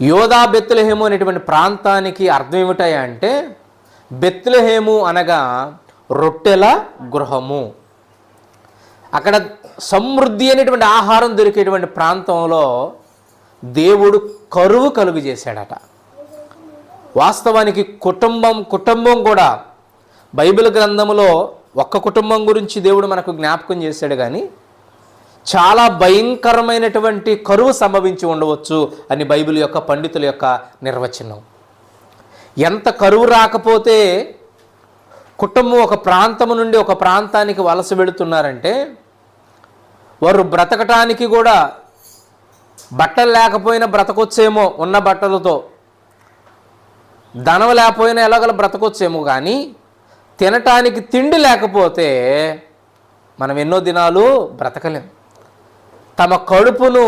యోధా బెత్తులహేము అనేటువంటి ప్రాంతానికి అర్థం ఏమిటాయా అంటే బెత్తులహేము అనగా రొట్టెల గృహము. అక్కడ సమృద్ధి అనేటువంటి ఆహారం దొరికేటువంటి ప్రాంతంలో దేవుడు కరువు కలుగు చేశాడట. వాస్తవానికి కుటుంబం కుటుంబం కూడా బైబిల్ గ్రంథంలో ఒక్క కుటుంబం గురించి దేవుడు మనకు జ్ఞాపకం చేశాడు కానీ చాలా భయంకరమైనటువంటి కరువు సంభవించి ఉండవచ్చు అని బైబిల్ యొక్క పండితుల యొక్క నిర్వచనం. ఎంత కరువు రాకపోతే కుటుంబం ఒక ప్రాంతం నుండి ఒక ప్రాంతానికి వలస వెళుతున్నారంటే వారు బ్రతకటానికి కూడా బట్టలు లేకపోయినా బ్రతకొచ్చేమో ఉన్న బట్టలతో. ధనం లేకపోయినా ఎలాగల బ్రతకొచ్చేమో కానీ తినటానికి తిండి లేకపోతే మనం ఎన్నో దినాలు బ్రతకలేం. తమ కడుపును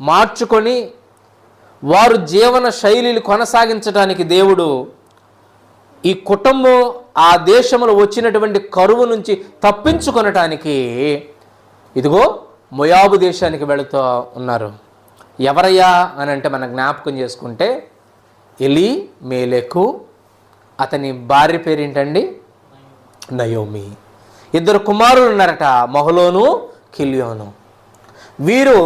మార్చుకొని వారు జీవన శైలిని కొనసాగించడానికి దేవుడు ఈ కుటుంబం ఆ దేశంలో వచ్చినటువంటి కరువు నుంచి తప్పించుకొనటానికి ఇదిగో మొయాబు దేశానికి వెళుతూ ఉన్నారు. ఎవరయ్యా అని అంటే మన జ్ఞాపకం చేసుకుంటే ఎలి మేలెకు అతని భార్య పేరేంటండి? నయోమి. ఇద్దరు కుమారులు ఉన్నారట మొహలోను కిలియోను. వీరు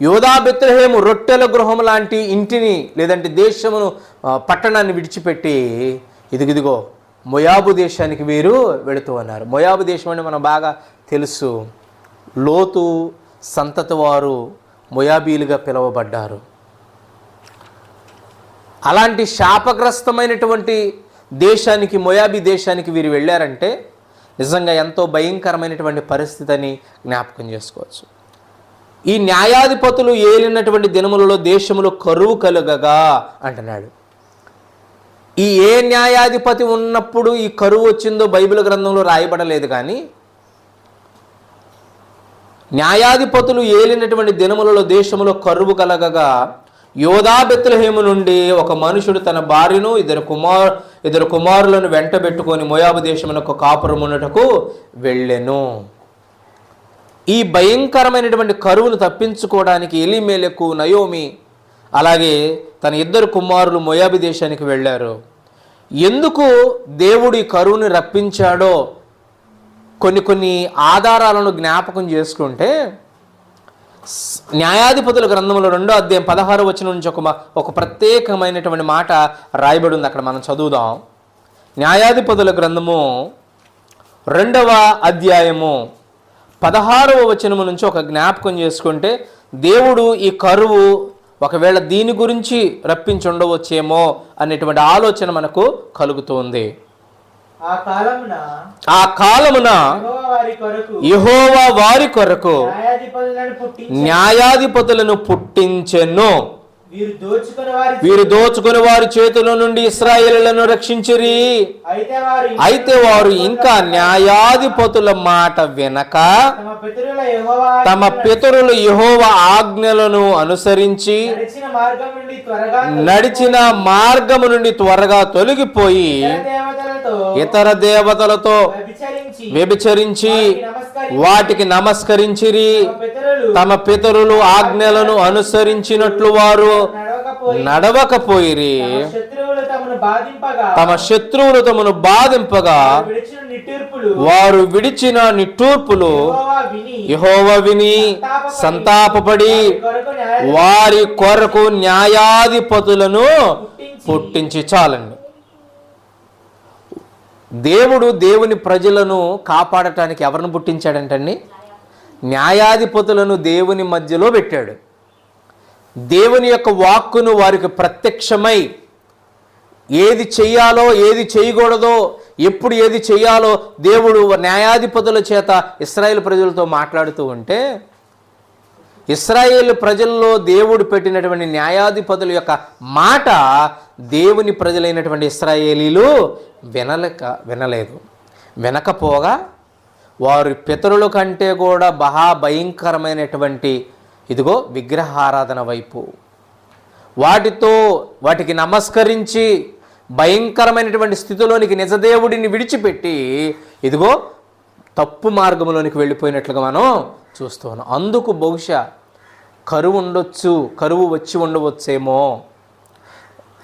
యోధా బెత్రహేము రొట్టెల గృహం లాంటి ఇంటిని లేదంటే దేశమును పట్టణాన్ని విడిచిపెట్టి ఇదిగిదిగో మొయాబు దేశానికి వీరు వెళుతూ ఉన్నారు. మొయాబు దేశం అంటే మనం బాగా తెలుసు. లోతు సంతతి వారు మొయాబీలుగా పిలువబడ్డారు. అలాంటి శాపగ్రస్తమైనటువంటి దేశానికి మొయాబీ దేశానికి వీరు వెళ్ళారంటే నిజంగా ఎంతో భయంకరమైనటువంటి పరిస్థితి అని జ్ఞాపకం చేసుకోవచ్చు. ఈ న్యాయాధిపతులు ఏలినటువంటి దినములలో దేశములో కరువు కలుగగా అంటున్నాడు. ఈ ఏ న్యాయాధిపతి ఉన్నప్పుడు ఈ కరువు వచ్చిందో బైబిల్ గ్రంథంలో రాయబడలేదు కానీ న్యాయాధిపతులు ఏలినటువంటి దినములలో దేశములో కరువు కలగగా యోధా బెత్లహేము నుండి ఒక మనుషుడు తన భార్యను ఇద్దరు కుమార్ ఇద్దరు కుమారులను వెంటబెట్టుకొని దేశమున దేశమునకు కాపురమునటకు వెళ్ళెను. ఈ భయంకరమైనటువంటి కరువును తప్పించుకోవడానికి ఎలిమేలకు నయోమి అలాగే తన ఇద్దరు కుమారులు మొయాబి దేశానికి వెళ్ళారు. ఎందుకు దేవుడు ఈ కరువుని రప్పించాడో కొన్ని కొన్ని ఆధారాలను జ్ఞాపకం చేసుకుంటే న్యాయాధిపతుల గ్రంథంలో రెండో అధ్యాయం పదహారు వచ్చిన నుంచి ఒక ఒక ప్రత్యేకమైనటువంటి మాట రాయబడి ఉంది అక్కడ మనం చదువుదాం. న్యాయాధిపతుల గ్రంథము రెండవ అధ్యాయము. పదహారవ వచనము నుంచి ఒక జ్ఞాపకం చేసుకుంటే దేవుడు ఈ కరువు ఒకవేళ దీని గురించి రప్పించి ఉండవచ్చేమో అనేటువంటి ఆలోచన మనకు కలుగుతుంది. ఆ కాలమున యెహోవా వారి కొరకు న్యాయాధిపతులను పుట్టించెను. వీరు దోచుకుని వారి చేతుల నుండి ఇస్రాయేలులను రక్షించిరి. అయితే వారు ఇంకా న్యాయాధిపతుల మాట వినక తమ పితరుల యెహోవా ఆజ్ఞలను అనుసరించి నడిచిన మార్గము నుండి త్వరగా తొలగిపోయి ఇతర దేవతలతో వ్యభిచరించి వాటికి నమస్కరించిరి. తమ పితరులు ఆజ్ఞలను అనుసరించినట్లు వారు నడవకపోయి నడవకపోయిరి. తమ శత్రువులు తమను బాధింపగా వారు విడిచిన నిట్టూర్పులు యెహోవా విని సంతాపపడి వారి కొరకు న్యాయాధిపతులను పుట్టించి పుట్టించి చాలండి. దేవుడు దేవుని ప్రజలను కాపాడటానికి ఎవరిని పుట్టించాడంటండి? న్యాయాధిపతులను దేవుని మధ్యలో పెట్టాడు. దేవుని యొక్క వాక్కును వారికి ప్రత్యక్షమై ఏది చెయ్యాలో ఏది చేయకూడదో ఎప్పుడు ఏది చెయ్యాలో దేవుడు న్యాయాధిపతుల చేత ఇస్రాయేల్ ప్రజలతో మాట్లాడుతూ ఉంటే ఇస్రాయేల్ ప్రజల్లో దేవుడు పెట్టినటువంటి న్యాయాధిపతుల యొక్క మాట దేవుని ప్రజలైనటువంటి ఇస్రాయేలీలు వినలేక వినలేదు. వినకపోగా వారి పితరుల కంటే కూడా మహా భయంకరమైనటువంటి ఇదిగో విగ్రహారాధన వైపు. వాటితో వాటికి నమస్కరించి భయంకరమైనటువంటి స్థితిలోనికి నిజదేవుడిని విడిచిపెట్టి ఇదిగో తప్పు మార్గంలోనికి వెళ్ళిపోయినట్లుగా మనం చూస్తున్నాం అందుకు బహుశా కరువు ఉండొచ్చు కరువు వచ్చి ఉండవచ్చేమో.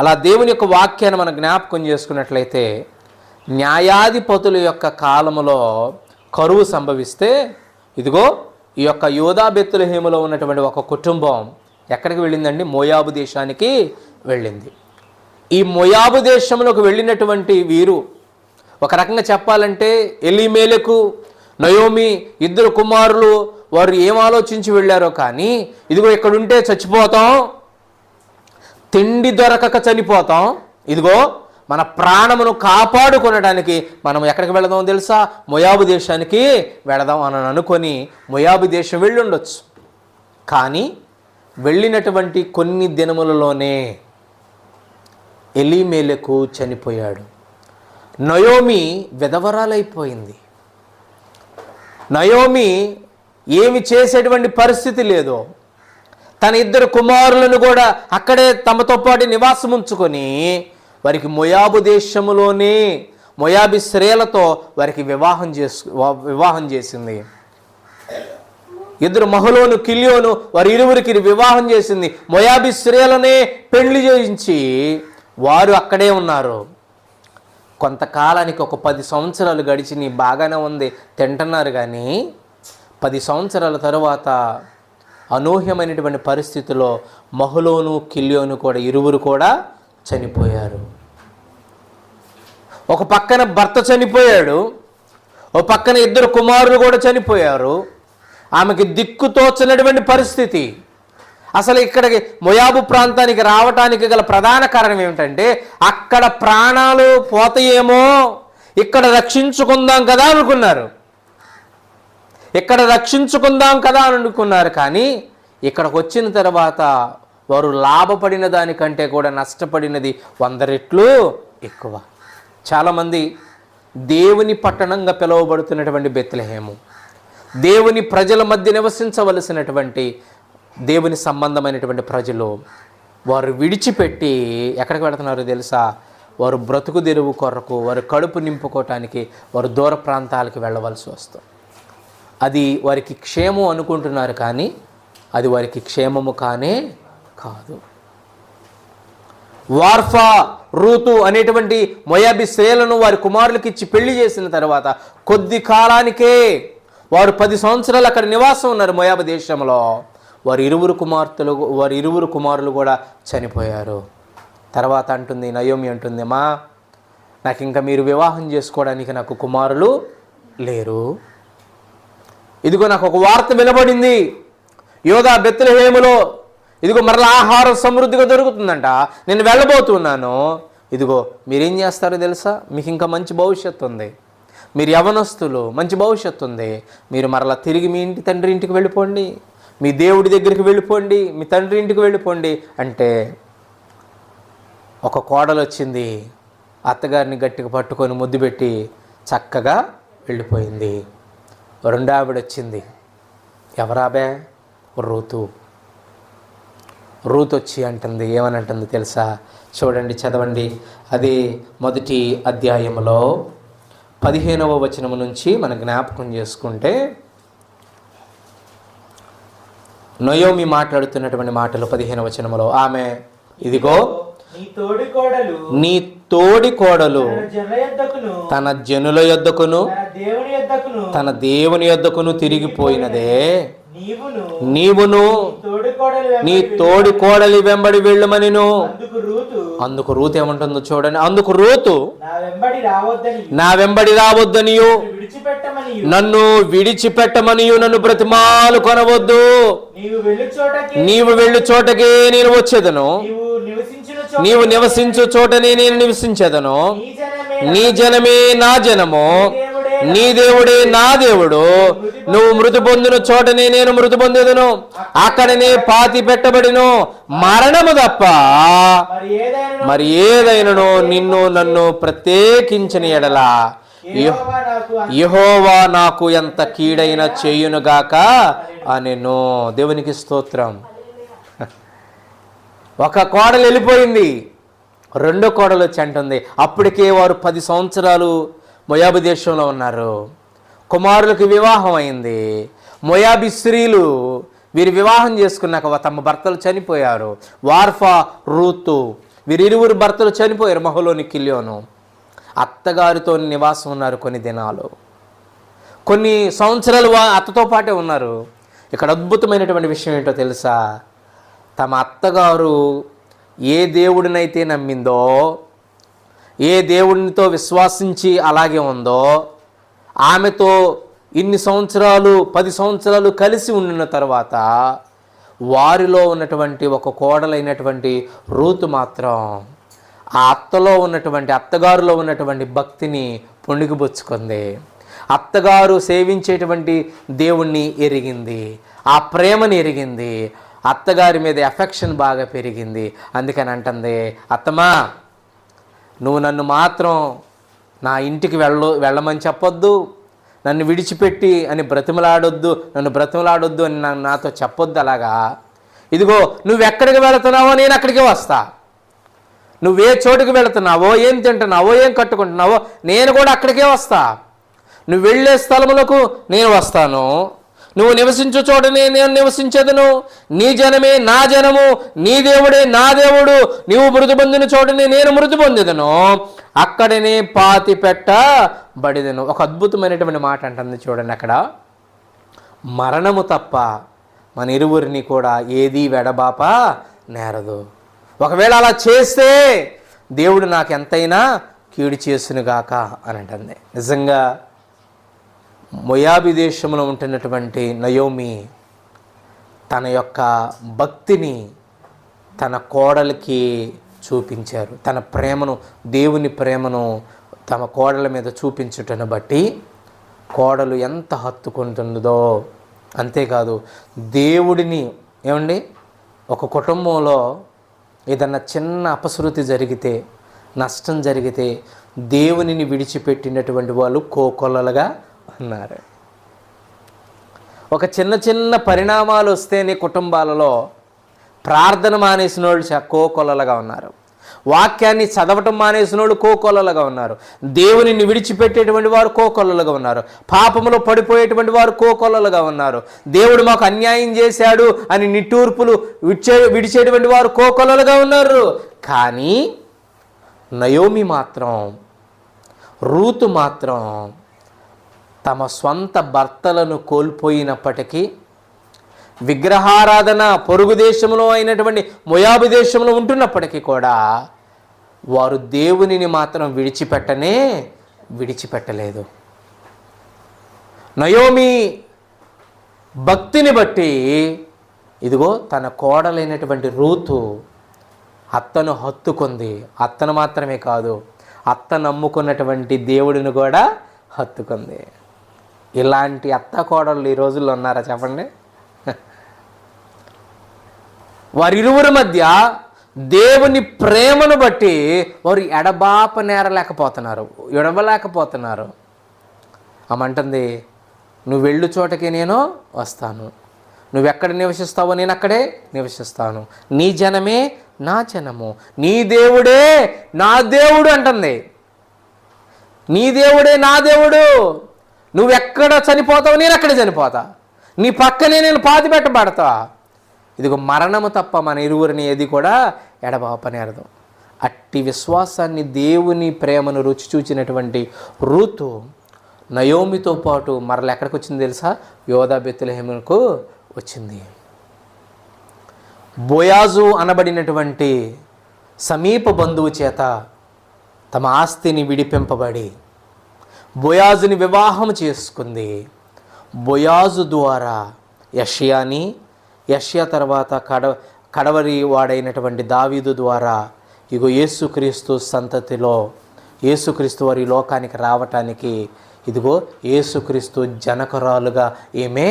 అలా దేవుని యొక్క వాక్యాన్ని మనం జ్ఞాపకం చేసుకున్నట్లయితే న్యాయాధిపతుల యొక్క కాలములో కరువు సంభవిస్తే ఇదిగో ఈ యొక్క యోధా బెత్తులహేములో ఉన్నటువంటి ఒక కుటుంబం ఎక్కడికి వెళ్ళిందండి? మోయాబు దేశానికి వెళ్ళింది. ఈ మొయాబు దేశంలోకి వెళ్ళినటువంటి వీరు ఒక రకంగా చెప్పాలంటే ఎలిమేలకు నయోమి ఇద్దరు కుమారులు వారు ఏం ఆలోచించి వెళ్ళారో కానీ ఇదిగో ఇక్కడ ఉంటే చచ్చిపోతాం తిండి దొరకక చనిపోతాం ఇదిగో మన ప్రాణమును కాపాడుకొనడానికి మనం ఎక్కడికి వెళదాం తెలుసా? మొయాబు దేశానికి వెళదాం అని అనుకొని మొయాబు దేశం వెళ్ళుండొచ్చు. కానీ వెళ్ళినటువంటి కొన్ని దినములలోనే ఎలీమేలకు చనిపోయాడు. నయోమి విధవరాలైపోయింది. నయోమి ఏమి చేసేటువంటి పరిస్థితి లేదు తన ఇద్దరు కుమారులను కూడా అక్కడే తమతో పాటు నివాసం ఉంచుకొని వారికి మొయాబు దేశములోనే మొయాబి స్త్రీలతో వారికి వివాహం చేసు వివాహం చేసింది. ఇద్దరు మహులోను కిలియోను వారి ఇరువురికి వివాహం చేసింది. మొయాబి స్త్రీలనే పెళ్ళి చేయించి వారు అక్కడే ఉన్నారు. కొంతకాలానికి ఒక పది సంవత్సరాలు గడిచిని బాగానే ఉంది తింటున్నారు కానీ పది సంవత్సరాల తరువాత అనూహ్యమైనటువంటి పరిస్థితిలో మహులోను కిలియోను కూడా ఇరువురు కూడా చనిపోయారు. ఒక పక్కన భర్త చనిపోయాడు ఒక పక్కన ఇద్దరు కుమారులు కూడా చనిపోయారు. ఆమెకి దిక్కు తోచనటువంటి పరిస్థితి. అసలు ఇక్కడికి మొయాబు ప్రాంతానికి రావటానికి గల ప్రధాన కారణం ఏమిటంటే అక్కడ ప్రాణాలు పోతాయేమో ఇక్కడ రక్షించుకుందాం కదా అనుకున్నారు. ఇక్కడ రక్షించుకుందాం కదా అని అనుకున్నారు కానీ ఇక్కడికి వచ్చిన తర్వాత వారు లాభపడిన దానికంటే కూడా నష్టపడినది వంద రెట్లు ఎక్కువ. చాలామంది దేవుని పట్టణంగా పిలువబడుతున్నటువంటి బెత్లహేము. దేవుని ప్రజల మధ్య నివసించవలసినటువంటి దేవుని సంబంధమైనటువంటి ప్రజలు వారు విడిచిపెట్టి ఎక్కడికి వెళుతున్నారో తెలుసా? వారు బ్రతుకు తెరువు కొరకు వారు కడుపు నింపుకోవటానికి వారు దూర ప్రాంతాలకు వెళ్ళవలసి వస్తుంది. అది వారికి క్షేమం అనుకుంటున్నారు కానీ అది వారికి క్షేమము కానే కాదు. వార్ఫా రూతు అనేటువంటి మొయాబి స్త్రీలను వారి కుమారులకు ఇచ్చి పెళ్ళి చేసిన తర్వాత కొద్ది కాలానికే వారు పది సంవత్సరాలు అక్కడ నివాసం ఉన్నారు మొయాబ దేశంలో. వారి ఇరువురు కుమార్తెలు వారి ఇరువురు కుమారులు కూడా చనిపోయారు. తర్వాత అంటుంది నయోమి అంటుంది మా నాకు ఇంకా మీరు వివాహం చేసుకోవడానికి నాకు కుమారులు లేరు. ఇదిగో నాకు ఒక వార్త వినబడింది. యోగా బెత్తలహేములో ఇదిగో మరలా ఆహారం సమృద్ధిగా దొరుకుతుందంట. నేను వెళ్ళబోతున్నాను. ఇదిగో మీరేం చేస్తారో తెలుసా? మీకు ఇంకా మంచి భవిష్యత్తు ఉంది. మీరు యవనస్తులు మంచి భవిష్యత్తు ఉంది. మీరు మరలా తిరిగి మీ ఇంటి తండ్రి ఇంటికి వెళ్ళిపోండి. మీ దేవుడి దగ్గరికి వెళ్ళిపోండి. మీ తండ్రి ఇంటికి వెళ్ళిపోండి. అంటే ఒక కోడలు వచ్చింది. అత్తగారిని గట్టిగా పట్టుకొని ముద్దు పెట్టి చక్కగా వెళ్ళిపోయింది. రెండో ఆవిడ వచ్చింది. ఎవరాబే? రూతు రూత్ వచ్చి అంటుంది ఏమని అంటుంది తెలుసా? చూడండి చదవండి. అది మొదటి అధ్యాయంలో పదిహేనవ వచనము నుంచి మనం జ్ఞాపకం చేసుకుంటే నయోమి మాట్లాడుతున్నటువంటి మాటలు పదిహేను వచనములో ఆమె ఇదిగో నీ తోడి కోడలు తన జనుల యొద్దకును తన దేవుని యొద్దకును తన దేవుని యొద్దకును తిరిగిపోయినదే. నీవును నీ తోడి కోడలి వెంబడి వెళ్ళమనిను. అందుకు రూతు. అందుకు రూతు ఏమంటుందో చూడండి. అందుకు రూతు నా వెంబడి రావద్దని. నా వెంబడి రావద్దనియు. విడిచిపెట్టమని నన్ను విడిచిపెట్టమనియు. నన్ను బ్రతిమాలు కొనవద్దు. నీవు వెళ్ళు చోటకి నేను వచ్చేదను. నీవు నివసించు చోటనే నేను నివసించేదను. నీ జనమే నీ జనమే. నీ దేవుడే నా దేవుడు. నువ్వు మృతి పొందిన చోటనే నేను మృతి పొందేదను. అక్కడనే పాతి పెట్టబడిను. మరణము తప్ప మరి ఏదైనా ఏదైనను నిన్ను నన్ను ప్రత్యేకించిన ఎడలా. యహోవా నాకు ఎంత కీడైన చేయునుగాక అనెను. దేవునికి స్తోత్రం. ఒక కోడలు వెళ్ళిపోయింది. రెండో కోడలు వచ్చి అంటుంది. అప్పటికే వారు పది సంవత్సరాలు మొయాబు దేశంలో ఉన్నారు. కుమారులకు వివాహం అయింది. మొయాబి స్త్రీలు వీరు వివాహం చేసుకున్నాక తమ భర్తలు చనిపోయారు. వార్ఫా రూతు వీరిరువురు భర్తలు చనిపోయారు. మహులోని కిలియోను. అత్తగారితో నివాసం ఉన్నారు కొన్ని దినాలు. కొన్ని సంవత్సరాలు వా అత్తతో పాటే ఉన్నారు. ఇక్కడ అద్భుతమైనటువంటి విషయం ఏంటో తెలుసా? తమ అత్తగారు ఏ దేవుడినైతే నమ్మిందో ఏ దేవునితో విశ్వాసించి అలాగే ఉందో ఆమెతో ఇన్ని సంవత్సరాలు పది సంవత్సరాలు కలిసి ఉండిన తర్వాత వారిలో ఉన్నటువంటి ఒక కోడలైనటువంటి రూతు మాత్రం ఆ అత్తలో ఉన్నటువంటి అత్తగారులో ఉన్నటువంటి భక్తిని పొణిగిపుచ్చుకుంది. అత్తగారు సేవించేటువంటి దేవుణ్ణి ఎరిగింది. ఆ ప్రేమని ఎరిగింది. అత్తగారి మీద ఎఫెక్షన్ బాగా పెరిగింది. అందుకని అంటుంది అత్తమా నువ్వు నన్ను మాత్రం నా ఇంటికి వెళ్ళు వెళ్ళమని చెప్పొద్దు. నన్ను విడిచిపెట్టి అని బ్రతిమలాడొద్దు. నన్ను బ్రతిమలాడొద్దు అని నన్ను నాతో చెప్పొద్దు అలాగా? ఇదిగో నువ్వు ఎక్కడికి వెళుతున్నావో నేను అక్కడికి వస్తా. నువ్వే చోటుకి వెళుతున్నావో ఏం తింటున్నావో ఏం కట్టుకుంటున్నావో నేను కూడా అక్కడికే వస్తా. నువ్వు వెళ్ళే స్థలములకు నేను వస్తాను. నువ్వు నివసించు చోటనే నేను నివసించదును. నీ జనమే నా జనము నీ దేవుడే నా దేవుడు. నీవు మృతి పొందిన చోటనే నేను మృతి పొందిదను. అక్కడనే పాతి పెట్టబడిదను ఒక అద్భుతమైనటువంటి మాట అంటుంది చూడండి అక్కడ. మరణము తప్ప మన ఇరువురిని కూడా ఏది వెడబాప నేరదు. ఒకవేళ అలా చేస్తే దేవుడు నాకు ఎంతైనా కీడు చేసునుగాక అని అంటుంది. నిజంగా మొయాబి దేశంలో ఉంటున్నటువంటి నయోమి తన యొక్క భక్తిని తన కోడలికి చూపించారు. తన ప్రేమను దేవుని ప్రేమను తమ కోడల మీద చూపించుటను బట్టి కోడలు ఎంత హత్తుకుంటుందో. అంతేకాదు దేవుడిని ఏమండి? ఒక కుటుంబంలో ఏదన్నా చిన్న అపశృతి జరిగితే నష్టం జరిగితే దేవునిని విడిచిపెట్టినటువంటి వాళ్ళు కోకొల్లలుగా అన్నారు. ఒక చిన్న చిన్న పరిణామాలు వస్తేనే కుటుంబాలలో ప్రార్థన మానేసిన వాళ్ళు కోకొలలుగా ఉన్నారు. వాక్యాన్ని చదవటం మానేసిన వాళ్ళు కోకొలలుగా ఉన్నారు. దేవునిని విడిచిపెట్టేటువంటి వారు కోకొలలుగా ఉన్నారు. పాపములో పడిపోయేటువంటి వారు కోకొలలుగా ఉన్నారు. దేవుడు మాకు అన్యాయం చేశాడు అని నిట్టూర్పులు విడిచే విడిచేటువంటి వారు కోకొలలుగా ఉన్నారు. కానీ నయోమి మాత్రం రూతు మాత్రం తమ స్వంత భర్తలను కోల్పోయినప్పటికీ విగ్రహారాధన పొరుగు దేశంలో అయినటువంటి మొయాబు దేశంలో ఉంటున్నప్పటికీ కూడా వారు దేవునిని మాత్రం విడిచిపెట్టనే విడిచిపెట్టలేదు. నయోమి భక్తిని బట్టి ఇదిగో తన కోడలైనటువంటి రూతు అత్తను హత్తుకుంది. అత్తను మాత్రమే కాదు అత్త నమ్ముకున్నటువంటి దేవుడిని కూడా హత్తుకుంది. ఇలాంటి అత్త కోడళ్ళు ఈ రోజుల్లో ఉన్నారా చెప్పండి? వారిరువురి మధ్య దేవుని ప్రేమను బట్టి వారు ఎడబాప నేరలేకపోతున్నారు ఎడవలేకపోతున్నారు అమంటుంది నువ్వు వెళ్ళు చోటకి నేను వస్తాను. నువ్వెక్కడ నివసిస్తావో నేను అక్కడే నివసిస్తాను. నీ జనమే నా జనము. నీ దేవుడే నా దేవుడు అంటుంది. నీ దేవుడే నా దేవుడు నువ్వెక్కడ చనిపోతావు నేను అక్కడ చనిపోతా. నీ పక్కనే నేను పాతి పెట్టబడతా ఇదిగో మరణము తప్ప మన ఇరువురిని ఏది కూడా ఎడబాపనేరదు అట్టి విశ్వాసాన్ని దేవుని ప్రేమను రుచి చూచినటువంటి ఋతు నయోమితో పాటు మరల ఎక్కడికి వచ్చింది తెలుసా? యోధా బెత్తులహేమునకు వచ్చింది. బోయాజు అనబడినటువంటి సమీప బంధువు చేత తమ ఆస్తిని విడిపింపబడి బొయాజుని వివాహం చేసుకుంది. బొయాజు ద్వారా యష్యాని యష్యా తర్వాత కడ కడవరి వాడైనటువంటి దావీదు ద్వారా ఇగో యేసుక్రీస్తు సంతతిలో యేసుక్రీస్తు వారి లోకానికి రావటానికి ఇదిగో యేసుక్రీస్తు జనకరాలుగా ఏమే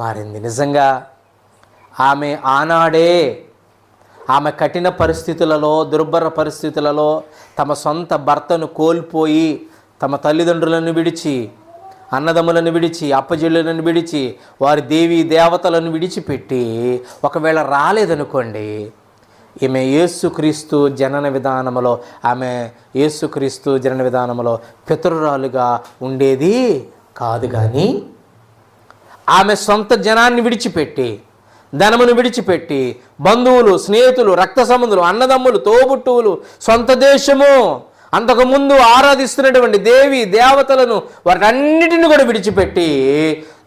మారింది. నిజంగా ఆమె ఆనాడే ఆమె కఠిన పరిస్థితులలో దుర్భర పరిస్థితులలో తమ సొంత భర్తను కోల్పోయి తమ తల్లిదండ్రులను విడిచి అన్నదమ్ములను విడిచి అప్పజిళ్ళను విడిచి వారి దేవి దేవతలను విడిచిపెట్టి ఒకవేళ రాలేదనుకోండి ఈమె యేసుక్రీస్తు జనన విధానములో ఆమె యేసుక్రీస్తు జనన విధానములో పితరురాలుగా ఉండేది కాదు కానీ ఆమె సొంత జనాన్ని విడిచిపెట్టి ధనమును విడిచిపెట్టి బంధువులు స్నేహితులు రక్త సంబంధులు అన్నదమ్ములు తోబుట్టువులు సొంత దేశము అంతకుముందు ఆరాధిస్తున్నటువంటి దేవి దేవతలను వాటన్నిటిని కూడా విడిచిపెట్టి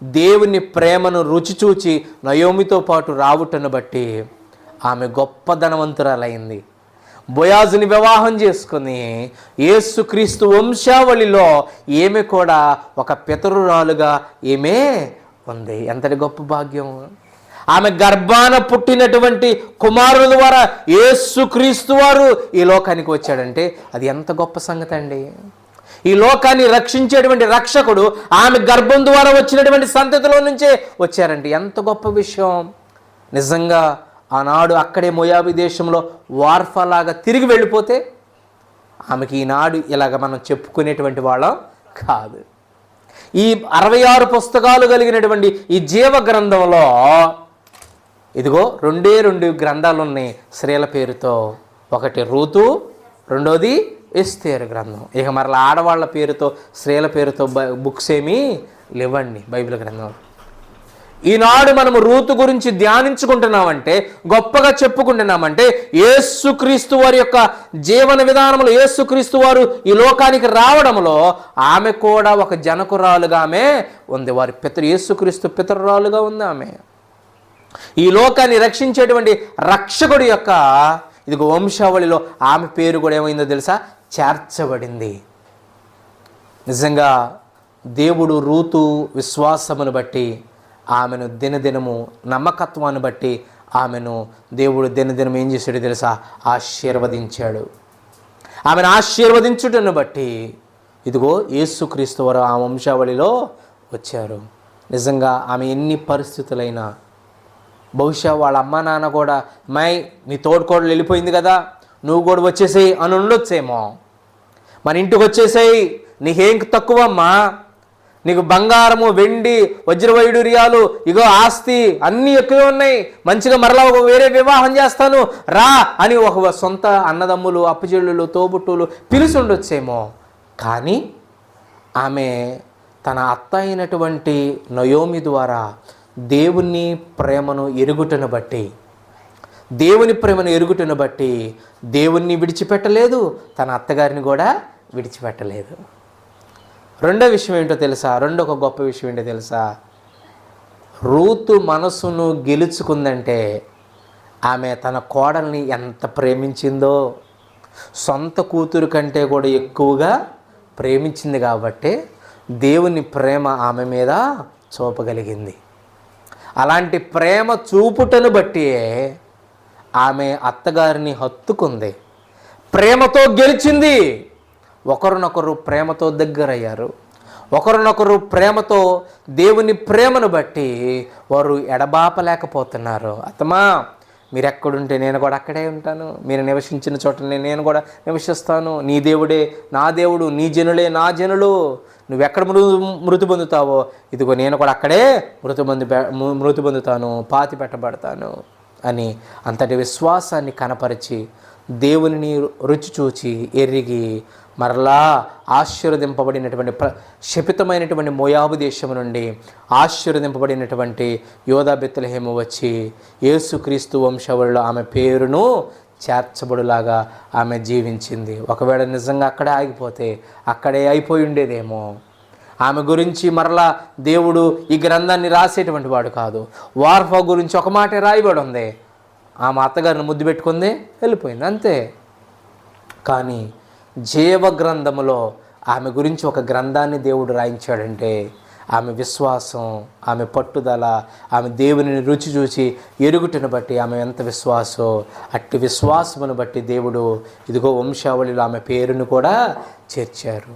దేవుని ప్రేమను రుచి చూచి నయోమితో పాటు రావుటను బట్టి ఆమె గొప్ప ధనవంతురాలైంది. బొయాజుని వివాహం చేసుకుని యేసుక్రీస్తు వంశావళిలో ఈమె కూడా ఒక పితరురాలుగా ఈమె ఉంది. ఎంతటి గొప్ప భాగ్యం. ఆమె గర్భాన పుట్టినటువంటి కుమారుల ద్వారా యేసుక్రీస్తు వారు ఈ లోకానికి వచ్చాడంటే అది ఎంత గొప్ప సంగతి అండి. ఈ లోకాన్ని రక్షించేటువంటి రక్షకుడు ఆమె గర్భం ద్వారా వచ్చినటువంటి సంతతిలో నుంచే వచ్చారండి. ఎంత గొప్ప విషయం. నిజంగా ఆనాడు అక్కడే మొయాబి దేశంలో వార్ఫలాగా తిరిగి వెళ్ళిపోతే ఆమెకి ఈనాడు ఇలాగ మనం చెప్పుకునేటువంటి వాళ్ళం కాదు. ఈ అరవై ఆరు పుస్తకాలు కలిగినటువంటి ఈ జీవ గ్రంథంలో ఇదిగో రెండే రెండు గ్రంథాలు ఉన్నాయి స్త్రీల పేరుతో. ఒకటి రూతు రెండోది ఎస్తేరు గ్రంథం. ఇక మరలా ఆడవాళ్ళ పేరుతో స్త్రీల పేరుతో బుక్స్ ఏమీ లేవండి బైబిల్ గ్రంథం ఈనాడు మనము రూతు గురించి ధ్యానించుకుంటున్నామంటే గొప్పగా చెప్పుకుంటున్నామంటే ఏసుక్రీస్తు వారి యొక్క జీవన విధానంలో ఏసుక్రీస్తు వారు ఈ లోకానికి రావడంలో ఆమె కూడా ఒక జనకురాలుగా ఆమె ఉంది. వారి పితరు ఏసుక్రీస్తు పితరురాలుగా ఉంది ఆమె. ఈ లోకాన్ని రక్షించేటువంటి రక్షకుడి యొక్క ఇదిగో వంశావళిలో ఆమె పేరు కూడా ఏమైందో తెలుసా? చేర్చబడింది. నిజంగా దేవుడు రూతు విశ్వాసమును బట్టి ఆమెను దినదినము నమ్మకత్వాన్ని బట్టి ఆమెను దేవుడు దినదినం ఏం చేశాడు తెలుసా? ఆశీర్వదించాడు. ఆమెను ఆశీర్వదించుటను బట్టి ఇదిగో యేసుక్రీస్తు వారు ఆ వంశావళిలో వచ్చారు. నిజంగా ఆమె ఎన్ని పరిస్థితులైనా బహుశా వాళ్ళ అమ్మ నాన్న కూడా మై నీ తోడుకోడలు వెళ్ళిపోయింది కదా నువ్వు కూడా వచ్చేసేయి అని ఉండొచ్చేమో. మన ఇంటికి వచ్చేసేయి నీకేం తక్కువ అమ్మా నీకు బంగారము వెండి వజ్రవైడూర్యాలు ఇగో ఆస్తి అన్నీ ఎక్కువ ఉన్నాయి మంచిగా మరలా ఒక వేరే వివాహం చేస్తాను రా అని ఒక సొంత అన్నదమ్ములు అప్పచెల్లులు తోబుట్టులు పిలిచి ఉండొచ్చేమో. కానీ ఆమె తన అత్త అయినటువంటి నయోమి ద్వారా దేవుని ప్రేమను ఎరుగుటను బట్టి దేవుని ప్రేమను ఎరుగుటను బట్టి దేవుణ్ణి విడిచిపెట్టలేదు తన అత్తగారిని కూడా విడిచిపెట్టలేదు. రెండో విషయం ఏంటో తెలుసా? రెండో ఒక గొప్ప విషయం ఏంటో తెలుసా? రూతు మనసును గెలుచుకుందంటే ఆమె తన కోడల్ని ఎంత ప్రేమించిందో సొంత కూతురు కంటే కూడా ఎక్కువగా ప్రేమించింది కాబట్టి దేవుని ప్రేమ ఆమె మీద చూపగలిగింది. అలాంటి ప్రేమ చూపుటను బట్టి ఆమె అత్తగారిని హత్తుకుంది. ప్రేమతో గెలిచింది. ఒకరినొకరు ప్రేమతో దగ్గరయ్యారు. ఒకరినొకరు ప్రేమతో దేవుని ప్రేమను బట్టి వారు ఎడబాపలేకపోతున్నారు. అత్తమా మీరు ఎక్కడుంటే నేను కూడా అక్కడే ఉంటాను. మీరు నివసించిన చోటనే నేను కూడా నివసిస్తాను. నీ దేవుడే నా దేవుడు నీ జనులే నా జనులు. నువ్వు ఎక్కడ మృ మృతి పొందుతావో? ఇదిగో నేను కూడా అక్కడే మృతి పొంది మృతి పొందుతాను పాతి పెట్టబడతాను అని అంతటి విశ్వాసాన్ని కనపరిచి దేవునిని రుచి చూచి ఎరిగి మరలా ఆశీర్వదింపబడినటువంటి ప్ర శపితమైనటువంటి మోయాబు దేశం నుండి ఆశీర్వదింపబడినటువంటి యోధా బెత్తలహేమ వచ్చి యేసుక్రీస్తు వంశవళిలో ఆమె పేరును చేర్చబడులాగా ఆమె జీవించింది. ఒకవేళ నిజంగా అక్కడే ఆగిపోతే అక్కడే అయిపోయి ఉండేదేమో. ఆమె గురించి మరలా దేవుడు ఈ గ్రంథాన్ని రాసేటువంటి వాడు కాదు. వార్ఫా గురించి ఒక మాట రాయబడి ఉంది. ఆమె అత్తగారిని ముద్దు పెట్టుకుంది వెళ్ళిపోయింది అంతే. కానీ జీవ గ్రంథములో ఆమె గురించి ఒక గ్రంథాన్ని దేవుడు రాయించాడంటే ఆమె విశ్వాసం ఆమె పట్టుదల ఆమె దేవుని రుచి చూసి ఎరుగుటను బట్టి ఆమె ఎంత విశ్వాసో అట్టి విశ్వాసమును బట్టి దేవుడు ఇదిగో వంశావళిలో ఆమె పేరును కూడా చేర్చారు.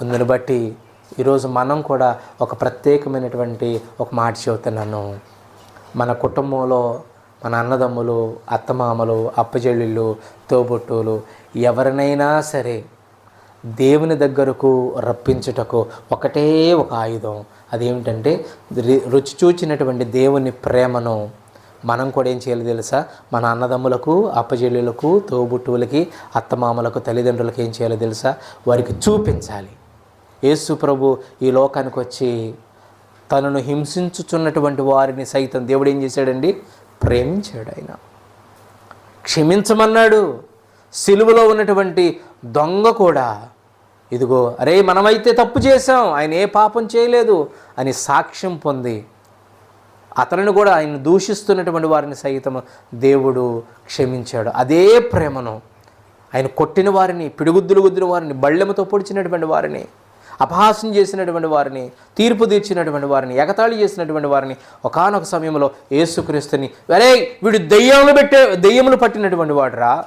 అందుని బట్టి ఈరోజు మనం కూడా ఒక ప్రత్యేకమైనటువంటి ఒక మాట చెబుతున్నాను. మన కుటుంబంలో మన అన్నదమ్ములు అత్తమామలు అప్పచెల్లెళ్ళు తోబుట్టులు ఎవరినైనా సరే దేవుని దగ్గరకు రప్పించుటకు ఒకటే ఒక ఆయుధం. అదేమిటంటే రుచి చూచినటువంటి దేవుని ప్రేమను మనం కూడా ఏం చేయాలి తెలుసా? మన అన్నదమ్ములకు అప్పచెల్లెలకు తోబుట్టువులకి అత్తమామలకు తల్లిదండ్రులకు ఏం చేయాలో తెలుసా? వారికి చూపించాలి. యేసు ప్రభు ఈ లోకానికి వచ్చి తనను హింసించుచున్నటువంటి వారిని సైతం దేవుడు ఏం చేశాడండి? ప్రేమించాడు ఆయన. క్షమించమన్నాడు. సిలువలో ఉన్నటువంటి దొంగ కూడా ఇదిగో అరే మనమైతే తప్పు చేశాం ఆయన ఏ పాపం చేయలేదు అని సాక్ష్యం పొంది అతనిని కూడా ఆయన దూషిస్తున్నటువంటి వారిని సైతం దేవుడు క్షమించాడు. అదే ప్రేమను ఆయన కొట్టిన వారిని పిడుగుద్దులు గుద్దిన వారిని బళ్ళెమతో పొడిచినటువంటి వారిని అపహాసం చేసినటువంటి వారిని తీర్పు తీర్చినటువంటి వారిని ఎగతాళి చేసినటువంటి వారిని ఒకానొక సమయంలో ఏసుక్రీస్తుని అరే వీడు దెయ్యములు పెట్టే దెయ్యములు పట్టినటువంటి వాడురా.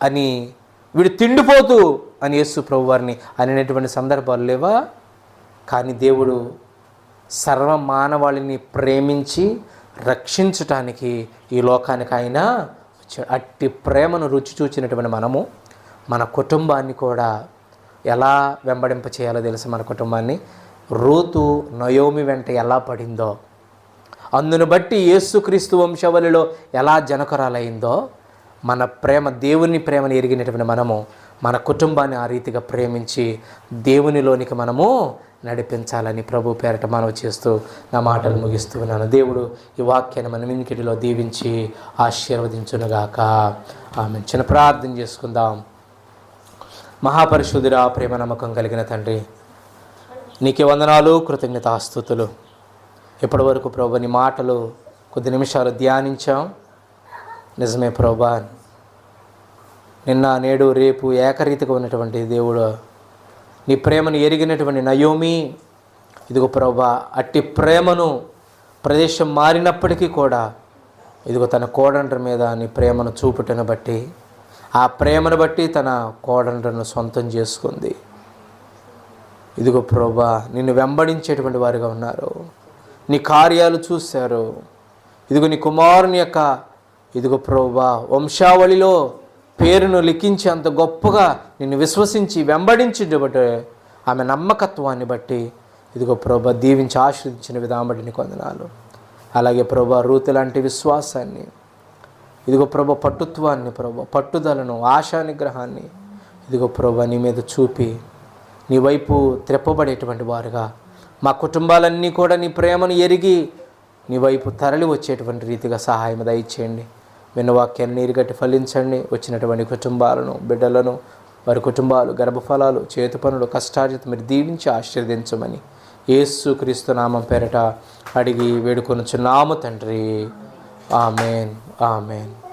అని వీడు తిండిపోతూ అని యేసు ప్రభు వారిని అనేటువంటి సందర్భాలు లేవా? కానీ దేవుడు సర్వ మానవాళిని ప్రేమించి రక్షించటానికి ఈ లోకానికి ఆయన అట్టి ప్రేమను రుచి చూచినటువంటి మనము మన కుటుంబాన్ని కూడా ఎలా వెంబడింప చేయాలో తెలుసు మన కుటుంబాన్ని? రూతు నయోమి వెంట ఎలా పడిందో అందును బట్టి యేసుక్రీస్తు వంశవలిలో ఎలా జనకరాలైందో మన ప్రేమ దేవుని ప్రేమను ఎరిగినటువంటి మనము మన కుటుంబాన్ని ఆ రీతిగా ప్రేమించి దేవునిలోనికి మనము నడిపించాలని ప్రభు పేరట మనవి చేస్తూ నా మాటలు ముగిస్తున్నాను దేవుడు ఈ వాక్యాన్ని మన వినికిడిలో దీవించి ఆశీర్వదించునుగాక. ఆమె చిన్న ప్రార్థన చేసుకుందాం. మహాపరిశుద్ధురా ప్రేమ నమ్మకం కలిగిన తండ్రి నీకే వందనాలు కృతజ్ఞతాస్తుతులు ఇప్పటి వరకు ప్రభు నీ మాటలు కొద్ది నిమిషాలు ధ్యానించాం. నిజమే ప్రభా. నిన్న నేడు రేపు ఏకరీతిగా ఉన్నటువంటి దేవుడు నీ ప్రేమను ఎరిగినటువంటి నయోమి ఇదిగో ప్రభా అట్టి ప్రేమను ప్రదేశం మారినప్పటికీ కూడా ఇదిగో తన కోడండ్ర మీద నీ ప్రేమను చూపుటను బట్టి ఆ ప్రేమను బట్టి తన కోడండ్రను సొంతం చేసుకుంది. ఇదిగో ప్రభా నిన్ను వెంబడించేటువంటి వారుగా ఉన్నారు. నీ కార్యాలు చూశారు. ఇదిగో నీ కుమారుని యొక్క ఇదిగో ప్రభువా వంశావళిలో పేరును లిఖించి అంత గొప్పగా నిన్ను విశ్వసించి వెంబడించి బట్టి ఆమె నమ్మకత్వాన్ని బట్టి ఇదిగో ప్రభా దీవించి ఆశ్రదించిన విధానం బట్టి నీకు వందనాలు. అలాగే ప్రభా రూతు లాంటి విశ్వాసాన్ని ఇదిగో ప్రభ పట్టుత్వాన్ని ప్రభ పట్టుదలను ఆశా నిగ్రహాన్ని ఇదిగో ప్రభ నీ మీద చూపి నీ వైపు త్రెప్పబడేటువంటి వారుగా మా కుటుంబాలన్నీ కూడా నీ ప్రేమను ఎరిగి నీ వైపు తరలి వచ్చేటువంటి రీతిగా సహాయం దయచేయండి. విన్నవాక్యాన్ని నీరుగట్టి ఫలించండి. వచ్చినటువంటి కుటుంబాలను బిడ్డలను వారి కుటుంబాలు గర్భఫలాలు చేతి పనులు కష్టార్జిత మీరు దీవించి ఆశీర్వదించమని యేసు క్రీస్తు నామం పేరట అడిగి వేడుకొనుచున్నాము తండ్రి. ఆమెన్. ఆమెన్.